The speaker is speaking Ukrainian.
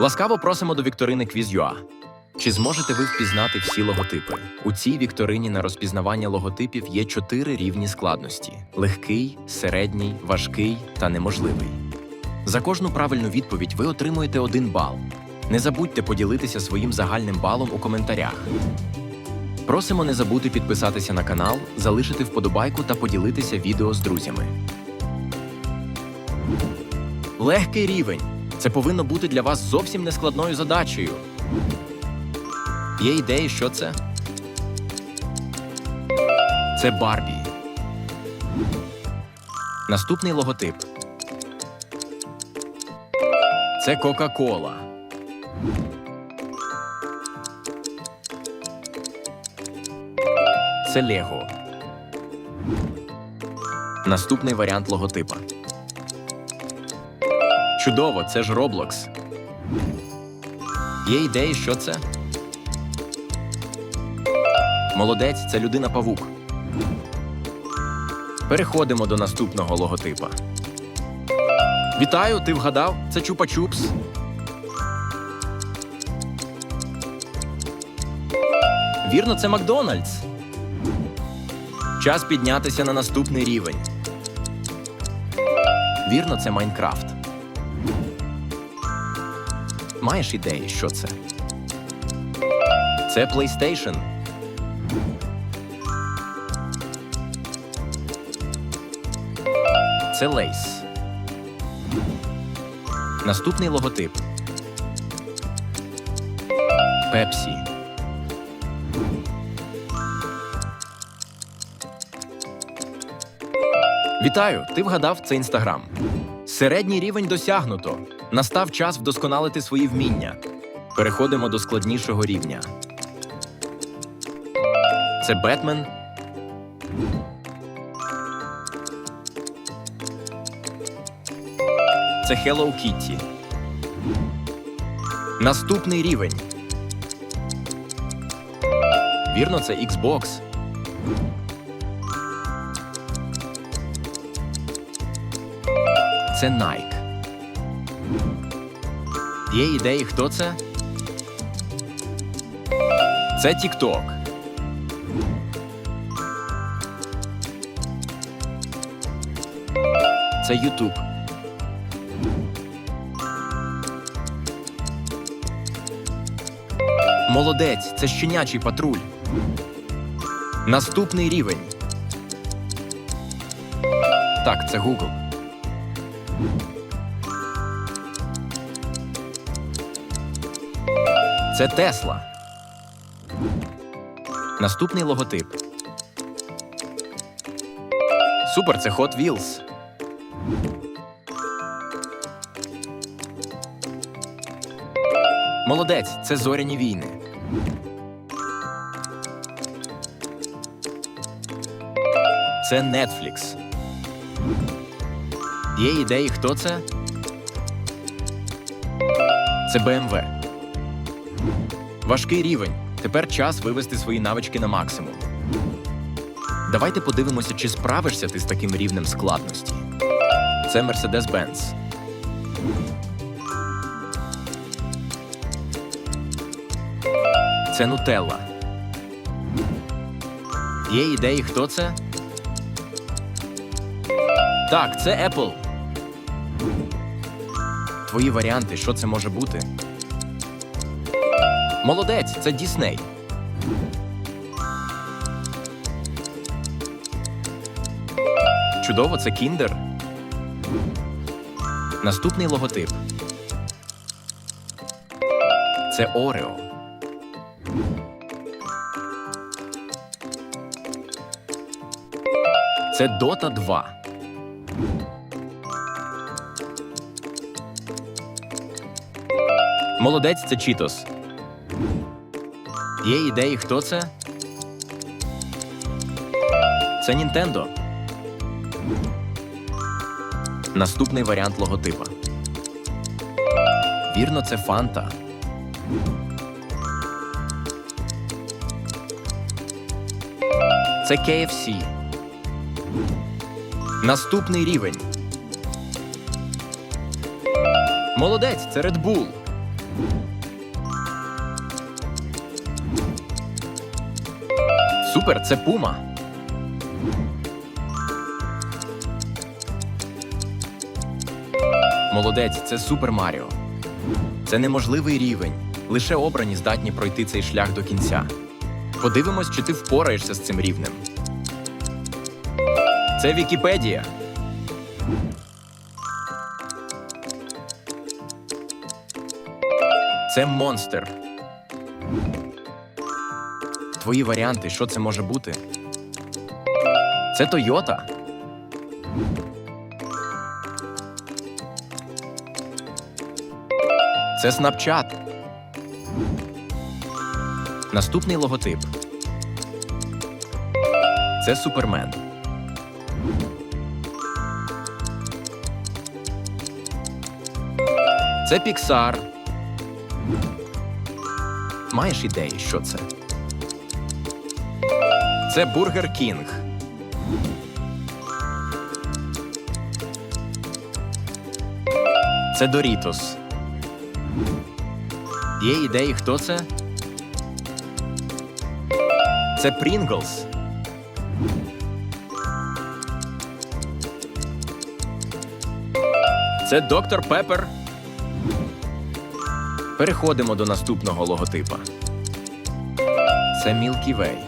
Ласкаво просимо до вікторини Quiz.ua. Чи зможете ви впізнати всі логотипи? У цій вікторині на розпізнавання логотипів є чотири рівні складності: легкий, середній, важкий та неможливий. За кожну правильну відповідь ви отримуєте один бал. Не забудьте поділитися своїм загальним балом у коментарях. Просимо не забути підписатися на канал, залишити вподобайку та поділитися відео з друзями. Легкий рівень. Це повинно бути для вас зовсім нескладною задачею. Є ідеї, що це? Це Барбі. Наступний логотип. Це Кока-Кола. Це Лего. Наступний варіант логотипа. Чудово, це ж Roblox. Є ідеї, що це? Молодець, це людина павук. Переходимо до наступного логотипа. Вітаю, ти вгадав? Це Чупа-Чупс. Вірно, це Макдональдс. Час піднятися на наступний рівень. Вірно, це Майнкрафт. Маєш ідеї, що це? Це PlayStation. Це Лейс. Наступний логотип. Пепсі. Вітаю! Ти вгадав це інстаграм. Середній рівень досягнуто. Настав час вдосконалити свої вміння. Переходимо до складнішого рівня. Це Бетмен. Це Hello Kitty. Наступний рівень. Вірно, це Xbox. Це Nike. Є ідеї, хто це? Це TikTok. Це YouTube. Молодець, це щенячий патруль. Наступний рівень. Так, це Google. Це Тесла. Наступний логотип. Супер, це Hot Wheels. Молодець, це зоряні війни. Це Netflix. Є ідеї, хто це? Це BMW. Важкий рівень. Тепер час вивести свої навички на максимум. Давайте подивимося, чи справишся ти з таким рівнем складності. Це Mercedes-Benz. Це Нутелла. Є ідеї, хто це? Так, це Apple. Твої варіанти, що це може бути? Молодець, це Дісней. Чудово, це Кіндер. Наступний логотип. Це Орео. Це Дота 2. Молодець це Чітос. Є ідеї, хто це? Це Нінтендо. Наступний варіант логотипа. Вірно, це Фанта. Це KFC. Наступний рівень. Молодець, це Red Bull. Супер, це Пума. Молодець, це Супер Маріо. Це неможливий рівень. Лише обрані здатні пройти цей шлях до кінця. Подивимось, чи ти впораєшся з цим рівнем. Це Вікіпедія. Це монстр. Твої варіанти, що це може бути? Це Тойота. Це Snapchat. Наступний логотип. Це Супермен. Це Pixar. Маєш ідеї, що це? Це Бургер Кінг. Це Дорітос. Є ідеї, хто це? Це Прінглс. Це доктор Пеппер. Переходимо до наступного логотипа. Це Way.